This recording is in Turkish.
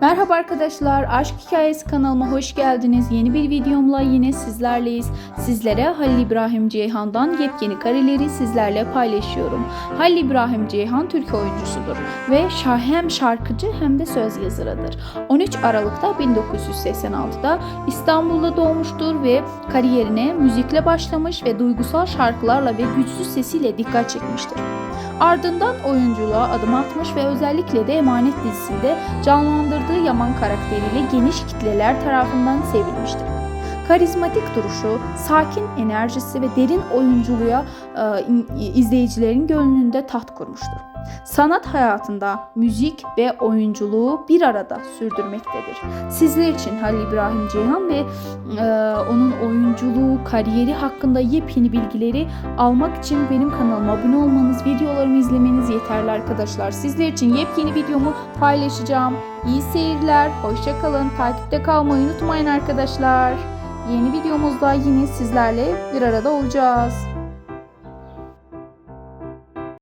Merhaba arkadaşlar, Aşk Hikayesi kanalıma hoş geldiniz. Yeni bir videomla yine sizlerleyiz. Sizlere Halil İbrahim Ceyhan'dan yepyeni kareleri sizlerle paylaşıyorum. Halil İbrahim Ceyhan Türk oyuncusudur ve hem şarkıcı hem de söz yazarıdır. 13 Aralık'ta 1986'da İstanbul'da doğmuştur ve kariyerine müzikle başlamış ve duygusal şarkılarla ve güçlü sesiyle dikkat çekmiştir. Ardından oyunculuğa adım atmış ve özellikle de Emanet dizisinde canlandırdığı Yaman karakteriyle geniş kitleler tarafından sevilmiştir. Karizmatik duruşu, sakin enerjisi ve derin oyunculuğa e, in- izleyicilerin gönlünde taht kurmuştur. Sanat hayatında müzik ve oyunculuğu bir arada sürdürmektedir. Sizler için Halil İbrahim Ceyhan ve e, onun oyunculuğu, kariyeri hakkında yepyeni bilgileri almak için benim kanalıma abone olmanız, videolarımı izlemeniz yeterli arkadaşlar. Sizler için yepyeni videomu paylaşacağım. İyi seyirler, hoşça kalın, takipte kalmayı unutmayın arkadaşlar. Yeni videomuzda yine sizlerle bir arada olacağız.